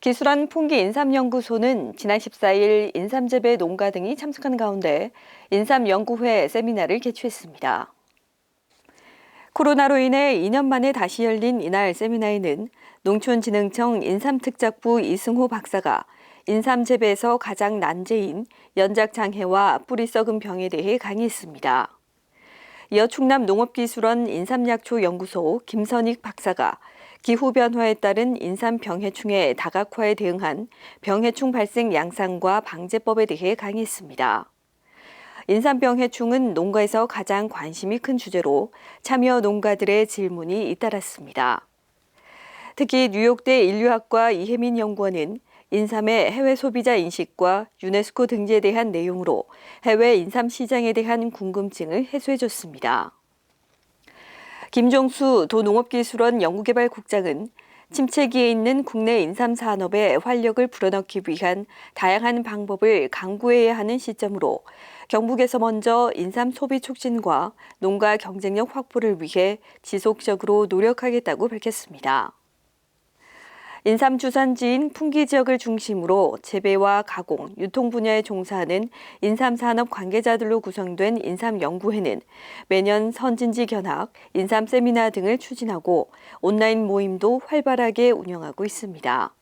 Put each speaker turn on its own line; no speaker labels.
기술한 풍기 인삼연구소는 지난 14일 인삼재배 농가 등이 참석한 가운데 인삼연구회 세미나를 개최했습니다. 코로나로 인해 2년 만에 다시 열린 이날 세미나에는 농촌진흥청 인삼특작부 이승호 박사가 인삼 재배에서 가장 난제인 연작 장애와 뿌리 썩은 병에 대해 강의했습니다. 이어 충남 농업기술원 인삼약초 연구소 김선익 박사가 기후변화에 따른 인삼 병해충의 다각화에 대응한 병해충 발생 양상과 방제법에 대해 강의했습니다. 인삼병해충은 농가에서 가장 관심이 큰 주제로 참여 농가들의 질문이 잇따랐습니다. 특히 뉴욕대 인류학과 이혜민 연구원은 인삼의 해외 소비자 인식과 유네스코 등재에 대한 내용으로 해외 인삼 시장에 대한 궁금증을 해소해 줬습니다. 김종수 도농업기술원 연구개발국장은 침체기에 있는 국내 인삼 산업에 활력을 불어넣기 위한 다양한 방법을 강구해야 하는 시점으로 경북에서 먼저 인삼 소비 촉진과 농가 경쟁력 확보를 위해 지속적으로 노력하겠다고 밝혔습니다. 인삼 주산지인 풍기 지역을 중심으로 재배와 가공, 유통 분야에 종사하는 인삼 산업 관계자들로 구성된 인삼 연구회는 매년 선진지 견학, 인삼 세미나 등을 추진하고 온라인 모임도 활발하게 운영하고 있습니다.